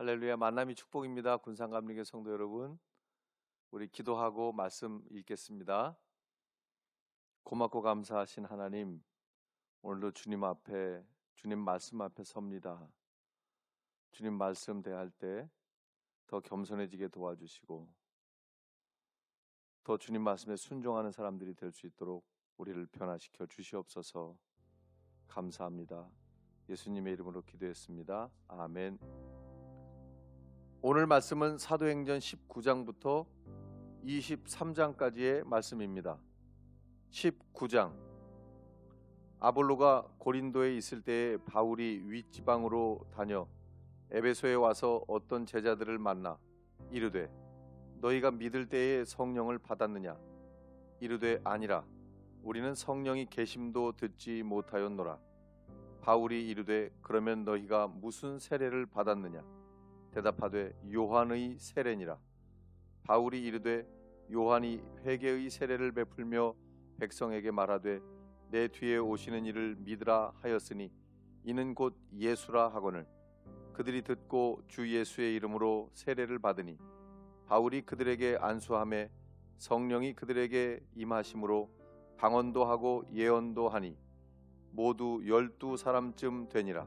할렐루야 만남이 축복입니다. 군산감리교 성도 여러분, 우리 기도하고 말씀 읽겠습니다. 고맙고 감사하신 하나님, 오늘도 주님 앞에 주님 말씀 앞에 섭니다. 주님 말씀 대할 때 더 겸손해지게 도와주시고 더 주님 말씀에 순종하는 사람들이 될 수 있도록 우리를 변화시켜 주시옵소서. 감사합니다. 예수님의 이름으로 기도했습니다. 아멘. 오늘 말씀은 사도행전 19장부터 23장까지의 말씀입니다. 19장. 아볼로가 고린도에 있을 때에 바울이 윗지방으로 다녀 에베소에 와서 어떤 제자들을 만나 이르되 너희가 믿을 때에 성령을 받았느냐? 이르되 아니라 우리는 성령이 계심도 듣지 못하였노라. 바울이 이르되 그러면 너희가 무슨 세례를 받았느냐 대답하되 요한의 세례니라 바울이 이르되 요한이 회개의 세례를 베풀며 백성에게 말하되 내 뒤에 오시는 이를 믿으라 하였으니 이는 곧 예수라 하거늘 그들이 듣고 주 예수의 이름으로 세례를 받으니 바울이 그들에게 안수함에 성령이 그들에게 임하심으로 방언도 하고 예언도 하니 모두 열두 사람쯤 되니라.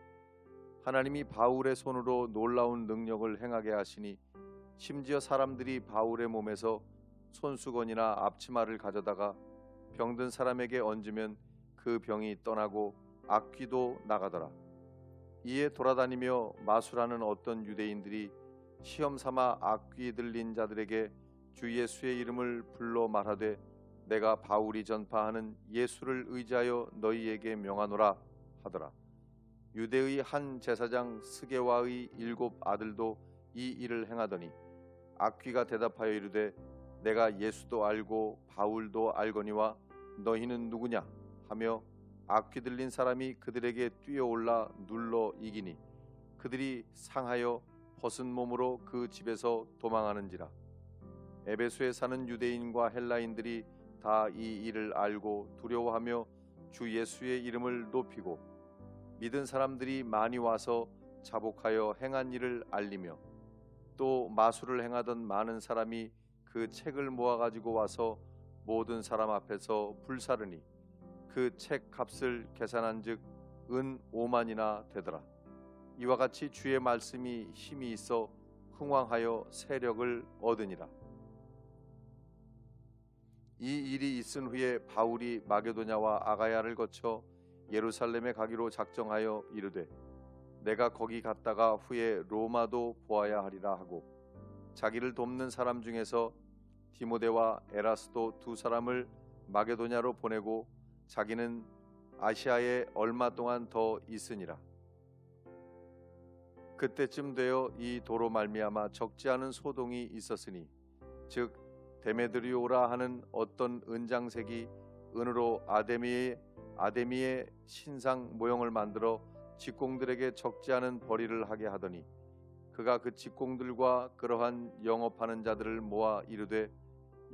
하나님이 바울의 손으로 놀라운 능력을 행하게 하시니 심지어 사람들이 바울의 몸에서 손수건이나 앞치마를 가져다가 병든 사람에게 얹으면 그 병이 떠나고 악귀도 나가더라. 이에 돌아다니며 마술하는 어떤 유대인들이 시험 삼아 악귀 들린 자들에게 주 예수의 이름을 불러 말하되 내가 바울이 전파하는 예수를 의지하여 너희에게 명하노라 하더라. 유대의 한 제사장 스게와의 일곱 아들도 이 일을 행하더니 악귀가 대답하여 이르되 내가 예수도 알고 바울도 알거니와 너희는 누구냐? 하며 악귀 들린 사람이 그들에게 뛰어올라 눌러 이기니 그들이 상하여 벗은 몸으로 그 집에서 도망하는지라. 에베소에 사는 유대인과 헬라인들이 다 이 일을 알고 두려워하며 주 예수의 이름을 높이고 믿은 사람들이 많이 와서 자복하여 행한 일을 알리며 또 마술을 행하던 많은 사람이 그 책을 모아 가지고 와서 모든 사람 앞에서 불사르니 그 책 값을 계산한즉 은 5만이나 되더라. 이와 같이 주의 말씀이 힘이 있어 흥왕하여 세력을 얻으니라. 이 일이 있은 후에 바울이 마게도냐와 아가야를 거쳐 예루살렘에 가기로 작정하여 이르되 내가 거기 갔다가 후에 로마도 보아야 하리라 하고 자기를 돕는 사람 중에서 디모데와 에라스도 두 사람을 마게도냐로 보내고 자기는 아시아에 얼마 동안 더 있으니라. 그때쯤 되어 이 도로 말미암아 적지 않은 소동이 있었으니 즉 데메드리오라 하는 어떤 은장색이 은으로 아데미의 아데미의 신상 모형을 만들어 직공들에게 적지 않은 벌이를 하게 하더니 그가 그 직공들과 그러한 영업하는 자들을 모아 이르되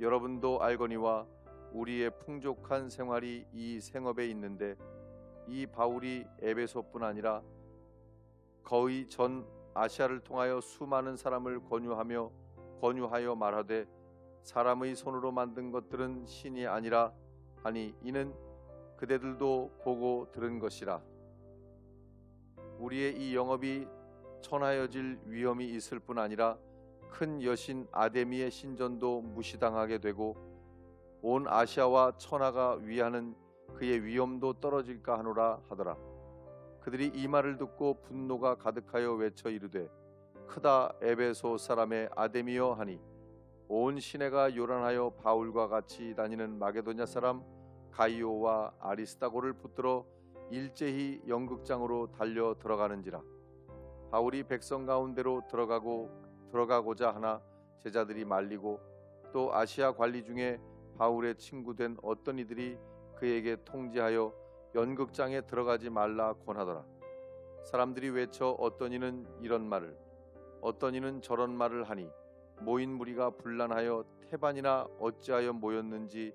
여러분도 알거니와 우리의 풍족한 생활이 이 생업에 있는데 이 바울이 에베소뿐 아니라 거의 전 아시아를 통하여 수많은 사람을 권유하며 권유하여 말하되 사람의 손으로 만든 것들은 신이 아니라 하니 이는 그대들도 보고 들은 것이라 우리의 이 영업이 천하여질 위험이 있을 뿐 아니라 큰 여신 아데미의 신전도 무시당하게 되고 온 아시아와 천하가 위하는 그의 위엄도 떨어질까 하노라 하더라. 그들이 이 말을 듣고 분노가 가득하여 외쳐 이르되 크다 에베소 사람의 아데미여 하니 온 시내가 요란하여 바울과 같이 다니는 마게도냐 사람 가이오와 아리스타고를 붙들어 일제히 연극장으로 달려 들어가는지라 바울이 백성 가운데로 들어가고 들어가고자 하나 제자들이 말리고 또 아시아 관리 중에 바울의 친구 된 어떤 이들이 그에게 통지하여 연극장에 들어가지 말라 권하더라. 사람들이 외쳐 어떤 이는 이런 말을 어떤 이는 저런 말을 하니 모인 무리가 분란하여 태반이나 어찌하여 모였는지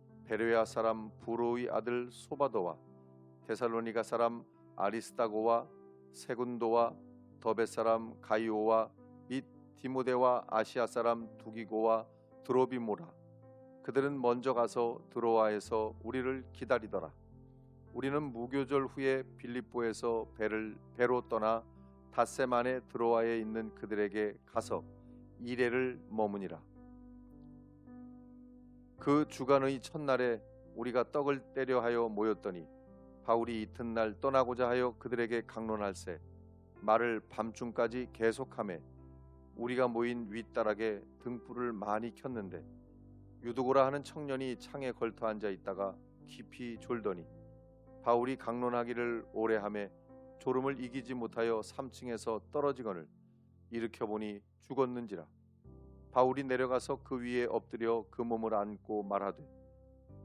베레아 사람 부로의 아들 소바도와 데살로니가 사람 아리스타고와 세군도와 더베 사람 가이오와 및 디모데와 아시아 사람 두기고와 드로비모라 그들은 먼저 가서 드로아에서 우리를 기다리더라 우리는 무교절 후에 빌립보에서 배를 배로 떠나 닷새 만에 드로아에 있는 그들에게 가서 이래를 머무니라. 그 주간의 첫날에 우리가 떡을 때려 하여 모였더니 바울이 이튿날 떠나고자 하여 그들에게 강론할세. 말을 밤중까지 계속함에 우리가 모인 윗다락에 등불을 많이 켰는데 유두고라 하는 청년이 창에 걸터 앉아 있다가 깊이 졸더니 바울이 강론하기를 오래 하매 졸음을 이기지 못하여 3층에서 떨어지거늘 일으켜 보니 죽었는지라 바울이 내려가서 그 위에 엎드려 그 몸을 안고 말하되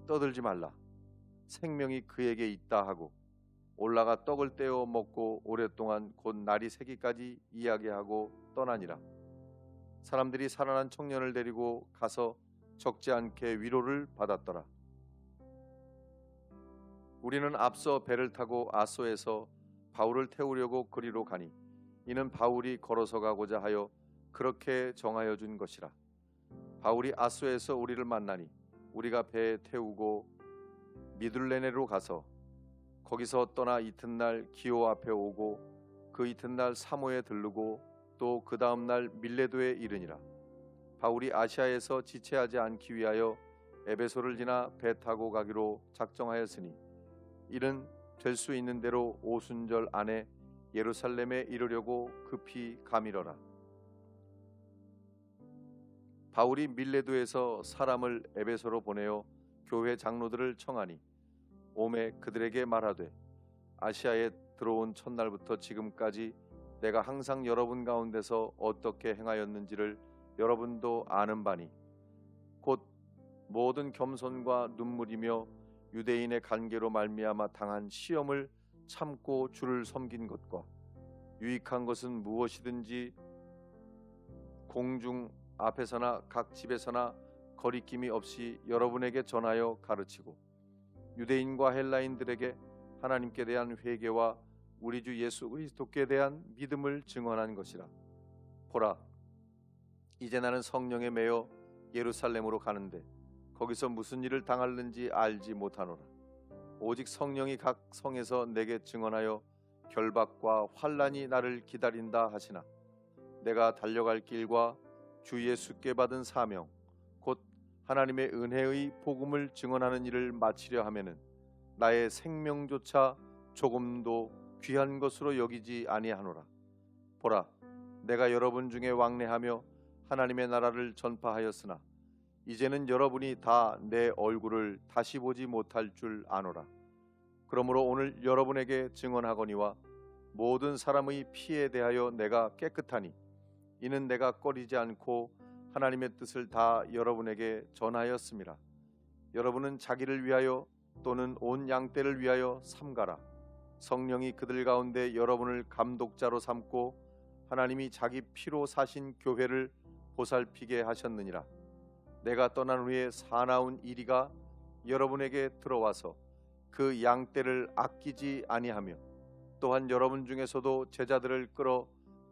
떠들지 말라. 생명이 그에게 있다 하고 올라가 떡을 떼어 먹고 오랫동안 곧 날이 새기까지 이야기하고 떠나니라. 사람들이 살아난 청년을 데리고 가서 적지 않게 위로를 받았더라. 우리는 앞서 배를 타고 아소에서 바울을 태우려고 그리로 가니 이는 바울이 걸어서 가고자 하여 그렇게 정하여 준 것이라. 바울이 아소에서 우리를 만나니 우리가 배에 태우고 미둘레네로 가서 거기서 떠나 이튿날 기오 앞에 오고 그 이튿날 사모에 들르고 또 그 다음 날 밀레도에 이르니라. 바울이 아시아에서 지체하지 않기 위하여 에베소를 지나 배 타고 가기로 작정하였으니 이는 될 수 있는 대로 오순절 안에 예루살렘에 이르려고 급히 가미러라. 바울이 밀레도에서 사람을 에베소로 보내어 교회 장로들을 청하니 오매 그들에게 말하되 아시아에 들어온 첫날부터 지금까지 내가 항상 여러분 가운데서 어떻게 행하였는지를 여러분도 아는 바니 곧 모든 겸손과 눈물이며 유대인의 관계로 말미암아 당한 시험을 참고 주를 섬긴 것과 유익한 것은 무엇이든지 공중 앞에서나 각 집에서나 거리낌이 없이 여러분에게 전하여 가르치고 유대인과 헬라인들에게 하나님께 대한 회개와 우리 주 예수 그리스도께 대한 믿음을 증언한 것이라. 보라, 이제 나는 성령에 매여 예루살렘으로 가는데 거기서 무슨 일을 당할는지 알지 못하노라. 오직 성령이 각 성에서 내게 증언하여 결박과 환란이 나를 기다린다 하시나 내가 달려갈 길과 주 예수께 받은 사명 곧 하나님의 은혜의 복음을 증언하는 일을 마치려 하면은 나의 생명조차 조금도 귀한 것으로 여기지 아니하노라. 보라 내가 여러분 중에 왕래하며 하나님의 나라를 전파하였으나 이제는 여러분이 다 내 얼굴을 다시 보지 못할 줄 아노라. 그러므로 오늘 여러분에게 증언하거니와 모든 사람의 피에 대하여 내가 깨끗하니 이는 내가 꺼리지 않고 하나님의 뜻을 다 여러분에게 전하였습니다. 여러분은 자기를 위하여 또는 온 양떼를 위하여 삼가라. 성령이 그들 가운데 여러분을 감독자로 삼고 하나님이 자기 피로 사신 교회를 보살피게 하셨느니라. 내가 떠난 후에 사나운 이리가 여러분에게 들어와서 그 양떼를 아끼지 아니하며 또한 여러분 중에서도 제자들을 끌어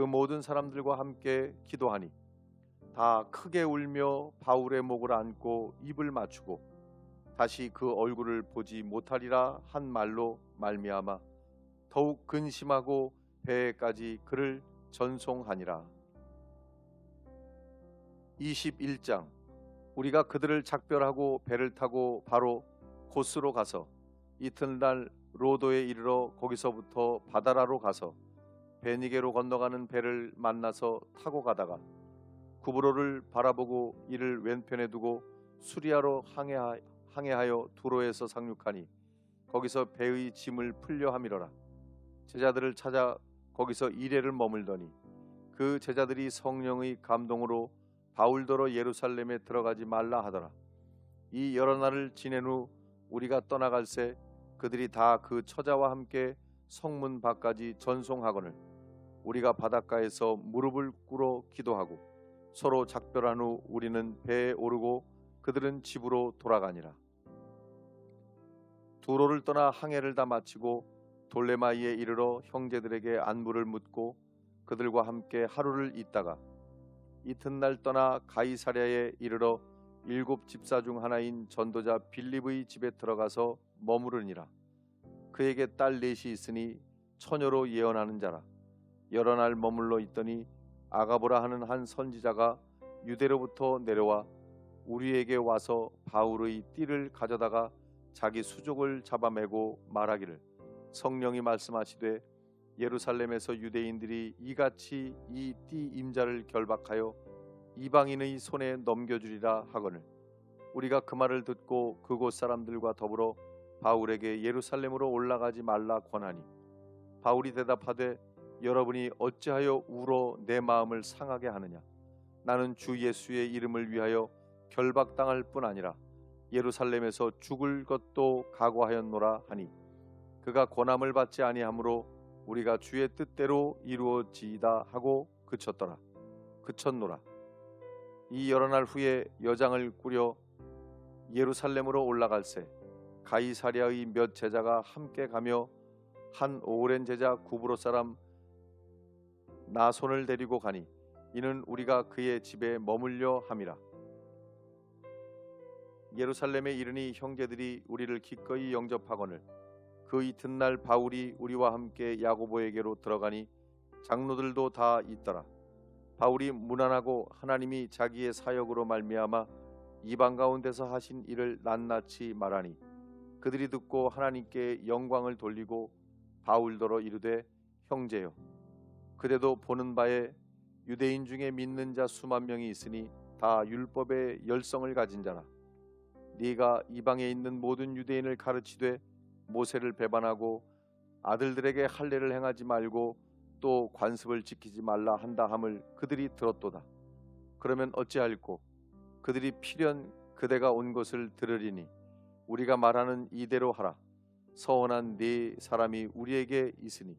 그 모든 사람들과 함께 기도하니 다 크게 울며 바울의 목을 안고 입을 맞추고 다시 그 얼굴을 보지 못하리라 한 말로 말미암아 더욱 근심하고 배에까지 그를 전송하니라. 21장 우리가 그들을 작별하고 배를 타고 바로 고스로 가서 이튿날 로도에 이르러 거기서부터 바다라로 가서 베니게로 건너가는 배를 만나서 타고 가다가 구브로를 바라보고 이를 왼편에 두고 수리아로 항해하, 항해하여 두로에서 상륙하니 거기서 배의 짐을 풀려 함이러라. 제자들을 찾아 거기서 이래를 머물더니 그 제자들이 성령의 감동으로 바울더러 예루살렘에 들어가지 말라 하더라. 이 여러 날을 지낸 후 우리가 떠나갈새 그들이 다 그 처자와 함께 성문 밖까지 전송하거늘 우리가 바닷가에서 무릎을 꿇어 기도하고 서로 작별한 후 우리는 배에 오르고 그들은 집으로 돌아가니라. 두로를 떠나 항해를 다 마치고 돌레마이에 이르러 형제들에게 안부를 묻고 그들과 함께 하루를 있다가 이튿날 떠나 가이사랴에 이르러 일곱 집사 중 하나인 전도자 빌립의 집에 들어가서 머무르니라. 그에게 딸 넷이 있으니 처녀로 예언하는 자라. 여러 날 머물러 있더니 아가보라 하는 한 선지자가 유대로부터 내려와 우리에게 와서 바울의 띠를 가져다가 자기 수족을 잡아매고 말하기를 성령이 말씀하시되 예루살렘에서 유대인들이 이같이 이 띠 임자를 결박하여 이방인의 손에 넘겨주리라 하거늘. 우리가 그 말을 듣고 그곳 사람들과 더불어 바울에게 예루살렘으로 올라가지 말라 권하니 바울이 대답하되 여러분이 어찌하여 울어 내 마음을 상하게 하느냐? 나는 주 예수의 이름을 위하여 결박당할 뿐 아니라 예루살렘에서 죽을 것도 각오하였노라 하니 그가 권함을 받지 아니하므로 우리가 주의 뜻대로 이루어지이다 하고 그쳤더라 그쳤노라. 이 여러 날 후에 여장을 꾸려 예루살렘으로 올라갈새 가이사랴의 몇 제자가 함께 가며 한 오랜 제자 구브로 사람 나손을 데리고 가니 이는 우리가 그의 집에 머물려 함이라. 예루살렘에 이르니 형제들이 우리를 기꺼이 영접하거늘 그 이튿날 바울이 우리와 함께 야고보에게로 들어가니 장로들도 다 있더라. 바울이 무난하고 하나님이 자기의 사역으로 말미암아 이방 가운데서 하신 일을 낱낱이 말하니 그들이 듣고 하나님께 영광을 돌리고 바울더러 이르되 형제여 그대도 보는 바에 유대인 중에 믿는 자 수만 명이 있으니 다 율법의 열성을 가진 자라. 네가 이방에 있는 모든 유대인을 가르치되 모세를 배반하고 아들들에게 할례를 행하지 말고 또 관습을 지키지 말라 한다 함을 그들이 들었도다. 그러면 어찌할꼬 그들이 필연 그대가 온 것을 들으리니 우리가 말하는 이대로 하라. 서원한 네 사람이 우리에게 있으니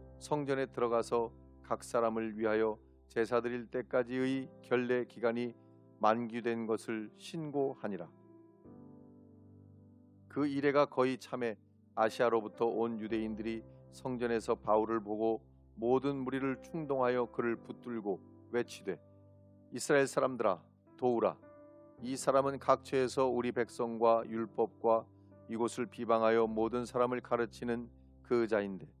성전에 들어가서 각 사람을 위하여 제사 드릴 때까지의 결례 기간이 만기된 것을 신고하니라. 그 이래가 거의 참에 아시아로부터 온 유대인들이 성전에서 바울을 보고 모든 무리를 충동하여 그를 붙들고 외치되 이스라엘 사람들아 도우라 이 사람은 각처에서 우리 백성과 율법과 이곳을 비방하여 모든 사람을 가르치는 그 자인데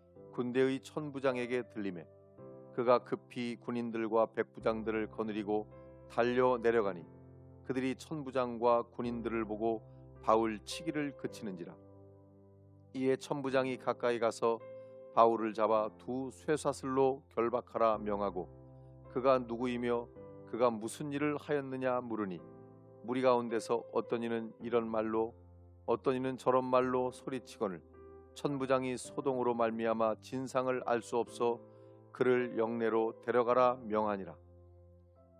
군대의 천부장에게 들리매 그가 급히 군인들과 백부장들을 거느리고 달려 내려가니 그들이 천부장과 군인들을 보고 바울 치기를 그치는지라. 이에 천부장이 가까이 가서 바울을 잡아 두 쇠사슬로 결박하라 명하고 그가 누구이며 그가 무슨 일을 하였느냐 물으니 무리 가운데서 어떤 이는 이런 말로 어떤 이는 저런 말로 소리치거늘 천부장이 소동으로 말미암아 진상을 알 수 없어 그를 영내로 데려가라 명하니라.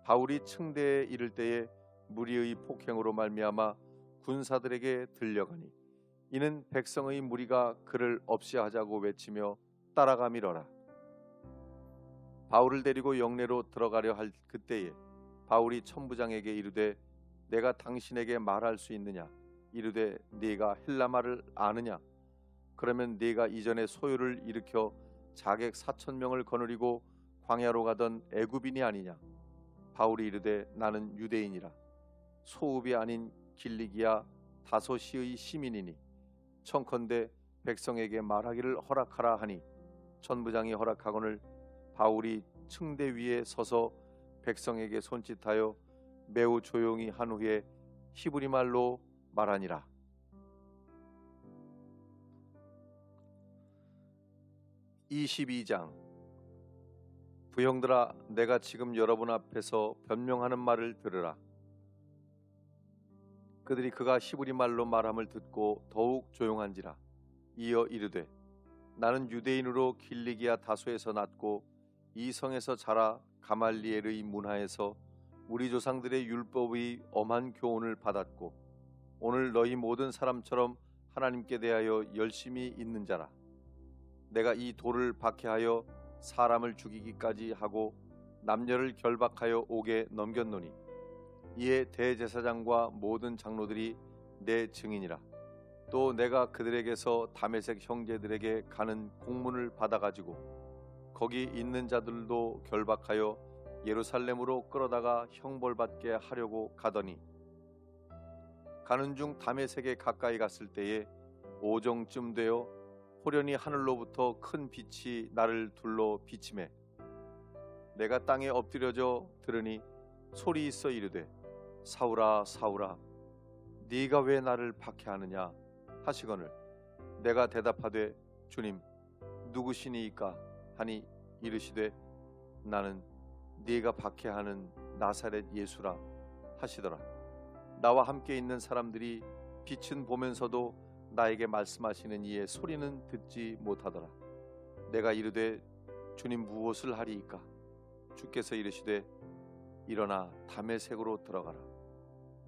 바울이 층대에 이를 때에 무리의 폭행으로 말미암아 군사들에게 들려가니 이는 백성의 무리가 그를 없이 하자고 외치며 따라가미러라. 바울을 데리고 영내로 들어가려 할 그때에 바울이 천부장에게 이르되 내가 당신에게 말할 수 있느냐? 이르되 네가 헬라말을 아느냐 그러면 네가 이전에 소요를 일으켜 자객 사천 명을 거느리고 광야로 가던 애굽인이 아니냐 바울이 이르되 나는 유대인이라 소읍이 아닌 길리기야 다소시의 시민이니 청컨대 백성에게 말하기를 허락하라 하니 천부장이 허락하거늘 바울이 층대 위에 서서 백성에게 손짓하여 매우 조용히 한 후에 히브리 말로 말하니라. (22장) 부형들아 내가 지금 여러분 앞에서 변명하는 말을 들으라. 그들이 그가 히브리 말로 말함을 듣고 더욱 조용한지라. 이어 이르되 나는 유대인으로 길리기아 다소에서 났고 이 성에서 자라 가말리엘의 문화에서 우리 조상들의 율법의 엄한 교훈을 받았고 오늘 너희 모든 사람처럼 하나님께 대하여 열심히 있는 자라 내가 이 돌을 박해하여 사람을 죽이기까지 하고 남녀를 결박하여 옥에 넘겼노니 이에 대제사장과 모든 장로들이 내 증인이라. 또 내가 그들에게서 다메색 형제들에게 가는 공문을 받아 가지고 거기 있는 자들도 결박하여 예루살렘으로 끌어다가 형벌받게 하려고 가더니 가는 중 다메색에 가까이 갔을 때에 오정쯤 되어 호련히 하늘로부터 큰 빛이 나를 둘러 비침해. 내가 땅에 엎드려져 들으니 소리 있어 이르되 사울아 사울아 네가 왜 나를 박해하느냐? 하시거늘 내가 대답하되 주님 누구시니이까? 하니 이르시되 나는 네가 박해하는 나사렛 예수라 하시더라. 나와 함께 있는 사람들이 빛은 보면서도 나에게 말씀하시는 이의 소리는 듣지 못하더라. 내가 이르되 주님 무엇을 하리이까? 주께서 이르시되 일어나 담의 색으로 들어가라.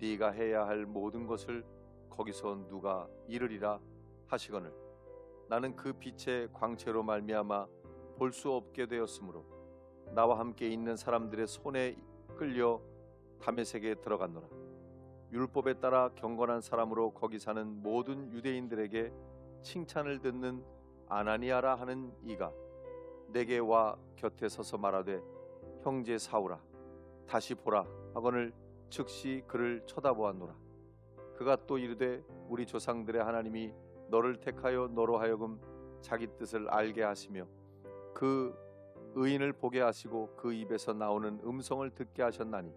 네가 해야 할 모든 것을 거기서 누가 이르리라 하시거늘 나는 그 빛의 광채로 말미암아 볼 수 없게 되었으므로 나와 함께 있는 사람들의 손에 끌려 담의색에 들어갔노라. 율법에 따라 경건한 사람으로 거기 사는 모든 유대인들에게 칭찬을 듣는 아나니아라 하는 이가 내게 와 곁에 서서 말하되 형제 사우라 다시 보라 하거늘 즉시 그를 쳐다보았노라. 그가 또 이르되 우리 조상들의 하나님이 너를 택하여 너로 하여금 자기 뜻을 알게 하시며 그 의인을 보게 하시고 그 입에서 나오는 음성을 듣게 하셨나니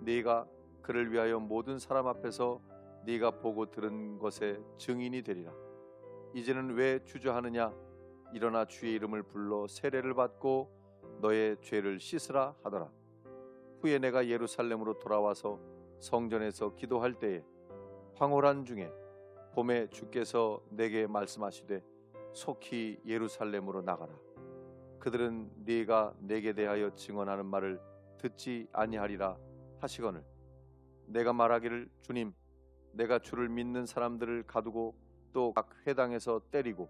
네가 그를 위하여 모든 사람 앞에서 네가 보고 들은 것의 증인이 되리라. 이제는 왜 주저하느냐? 일어나 주의 이름을 불러 세례를 받고 너의 죄를 씻으라 하더라. 후에 내가 예루살렘으로 돌아와서 성전에서 기도할 때에 황홀한 중에 봄에 주께서 내게 말씀하시되 속히 예루살렘으로 나가라. 그들은 네가 내게 대하여 증언하는 말을 듣지 아니하리라 하시거늘 내가 말하기를 주님 내가 주를 믿는 사람들을 가두고 또 각 회당에서 때리고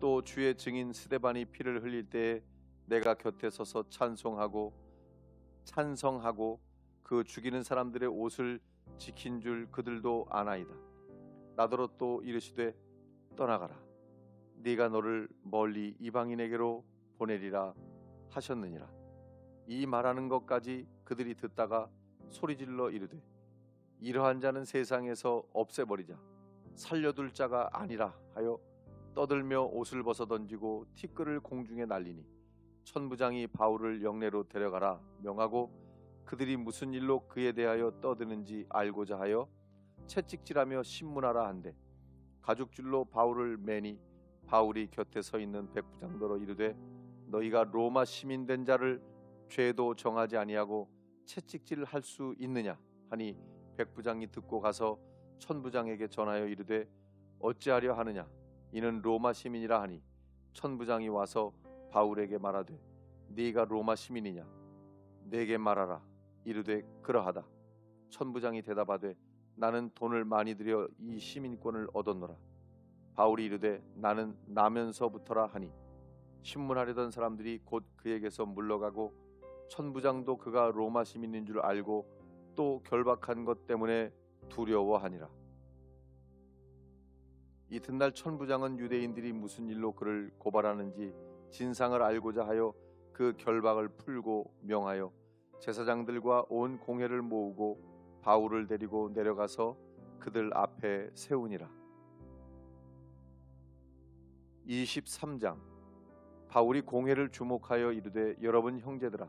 또 주의 증인 스데반이 피를 흘릴 때에 내가 곁에 서서 찬송하고 찬성하고 그 죽이는 사람들의 옷을 지킨 줄 그들도 아나이다. 나더러 또 이르시되 떠나가라. 네가 너를 멀리 이방인에게로 보내리라 하셨느니라. 이 말하는 것까지 그들이 듣다가 소리질러 이르되 이러한 자는 세상에서 없애버리자. 살려둘 자가 아니라 하여 떠들며 옷을 벗어 던지고 티끌을 공중에 날리니 천부장이 바울을 영내로 데려가라 명하고 그들이 무슨 일로 그에 대하여 떠드는지 알고자 하여 채찍질하며 신문하라 한데 가죽줄로 바울을 매니 바울이 곁에 서 있는 백부장더러 이르되 너희가 로마 시민 된 자를 죄도 정하지 아니하고 채찍질을 할 수 있느냐 하니 백부장이 듣고 가서 천부장에게 전하여 이르되 어찌하려 하느냐? 이는 로마 시민이라 하니 천부장이 와서 바울에게 말하되 네가 로마 시민이냐? 내게 말하라. 이르되 그러하다. 천부장이 대답하되 나는 돈을 많이 들여 이 시민권을 얻었노라. 바울이 이르되 나는 나면서부터라 하니. 신문하려던 사람들이 곧 그에게서 물러가고 천부장도 그가 로마 시민인 줄 알고 또 결박한 것 때문에 두려워하니라. 이튿날 천부장은 유대인들이 무슨 일로 그를 고발하는지 진상을 알고자 하여 그 결박을 풀고 명하여 제사장들과 온 공회를 모으고 바울을 데리고 내려가서 그들 앞에 세우니라. 23장 바울이 공회를 주목하여 이르되 여러분 형제들아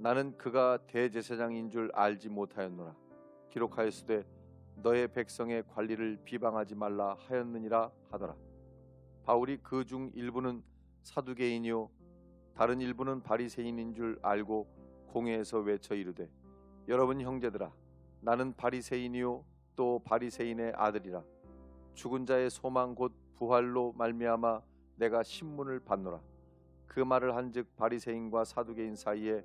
나는 그가 대제사장인 줄 알지 못하였노라. 기록하였으되 너의 백성의 관리를 비방하지 말라 하였느니라 하더라. 바울이 그 중 일부는 사두개인이요 다른 일부는 바리새인인 줄 알고 공회에서 외쳐 이르되 여러분 형제들아 나는 바리새인이요 또 바리새인의 아들이라. 죽은 자의 소망 곧 부활로 말미암아 내가 신문을 받노라. 그 말을 한즉 바리새인과 사두개인 사이에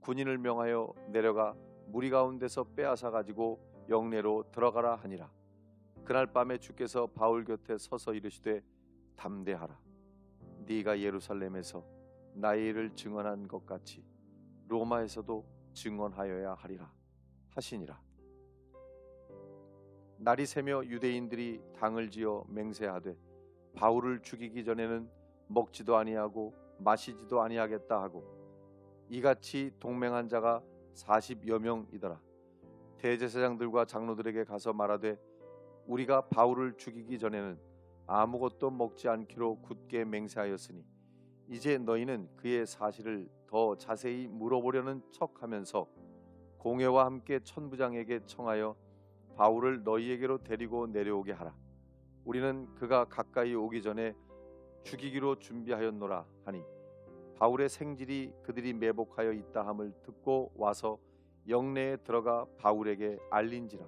군인을 명하여 내려가 무리 가운데서 빼앗아 가지고 영내로 들어가라 하니라. 그날 밤에 주께서 바울 곁에 서서 이르시되 담대하라. 네가 예루살렘에서 나의 일을 증언한 것 같이 로마에서도 증언하여야 하리라 하시니라. 날이 새며 유대인들이 당을 지어 맹세하되 바울을 죽이기 전에는 먹지도 아니하고 마시지도 아니하겠다 하고 이같이 동맹한 자가 40여 명이더라 대제사장들과 장로들에게 가서 말하되 우리가 바울을 죽이기 전에는 아무것도 먹지 않기로 굳게 맹세하였으니 이제 너희는 그의 사실을 더 자세히 물어보려는 척하면서 공회와 함께 천부장에게 청하여 바울을 너희에게로 데리고 내려오게 하라. 우리는 그가 가까이 오기 전에 죽이기로 준비하였노라 하니 바울의 생질이 그들이 매복하여 있다 함을 듣고 와서 영내에 들어가 바울에게 알린지라.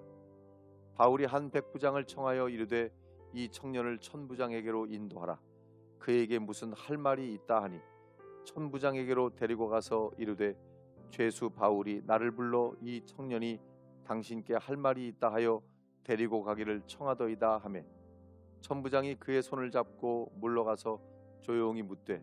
바울이 한 백부장을 청하여 이르되 이 청년을 천부장에게로 인도하라. 그에게 무슨 할 말이 있다 하니 천부장에게로 데리고 가서 이르되 죄수 바울이 나를 불러 이 청년이 당신께 할 말이 있다 하여 데리고 가기를 청하더이다 하매 천부장이 그의 손을 잡고 물러가서 조용히 묻되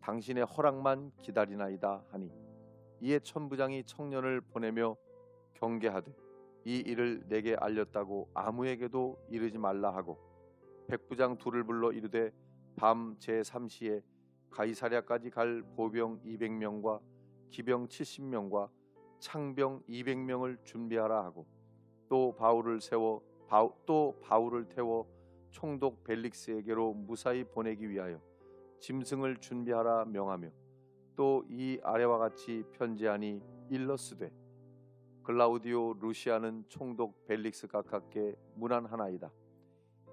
당신의 허락만 기다리나이다 하니 이에 천부장이 청년을 보내며 경계하되 이 일을 내게 알렸다고 아무에게도 이르지 말라 하고 백부장 둘을 불러 이르되 밤 제3시에 가이사랴까지 갈 보병 200명과 기병 70명과 창병 200명을 준비하라 하고 또 바울을 세워 바우, 또 바울을 태워 총독 벨릭스에게로 무사히 보내기 위하여 짐승을 준비하라 명하며 또 이 아래와 같이 편지하니 일러스되 글라우디오 루시아는 총독 벨릭스 각하께 문안하나이다.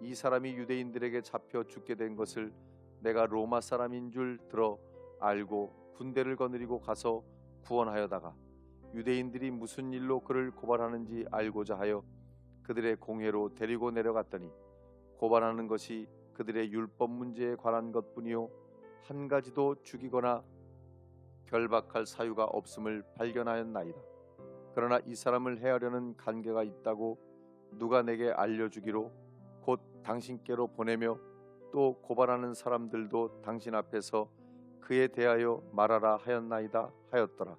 이 사람이 유대인들에게 잡혀 죽게 된 것을 내가 로마 사람인 줄 들어 알고 군대를 거느리고 가서 구원하여다가 유대인들이 무슨 일로 그를 고발하는지 알고자 하여 그들의 공회로 데리고 내려갔더니 고발하는 것이 그들의 율법 문제에 관한 것뿐이요 한 가지도 죽이거나 결박할 사유가 없음을 발견하였나이다. 그러나 이 사람을 해하려는 관계가 있다고 누가 내게 알려주기로 곧 당신께로 보내며 또 고발하는 사람들도 당신 앞에서 그에 대하여 말하라 하였나이다 하였더라.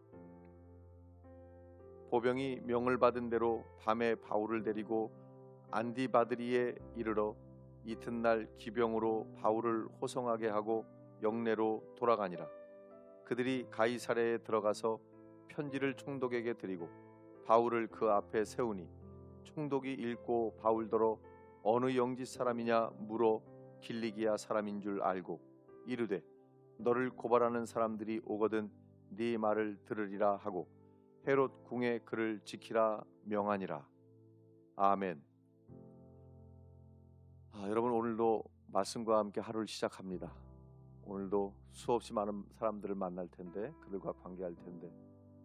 보병이 명을 받은 대로 밤에 바울을 데리고 안디바드리에 이르러 이튿날 기병으로 바울을 호송하게 하고 영내로 돌아가니라. 그들이 가이사랴에 들어가서 편지를 총독에게 드리고 바울을 그 앞에 세우니 총독이 읽고 바울더러 어느 영지 사람이냐 물어 길리기아 사람인 줄 알고 이르되 너를 고발하는 사람들이 오거든 네 말을 들으리라 하고 헤롯 궁에 그를 지키라 명하니라. 아멘. 아, 여러분 오늘도 말씀과 함께 하루를 시작합니다. 오늘도 수없이 많은 사람들을 만날 텐데 그들과 관계할 텐데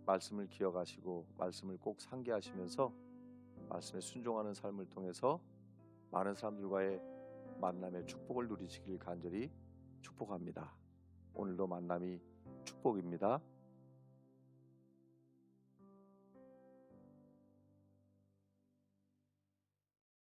말씀을 기억하시고 말씀을 꼭 상기하시면서 말씀에 순종하는 삶을 통해서 많은 사람들과의 만남의 축복을 누리시길 간절히 축복합니다. 오늘도 만남이 축복입니다.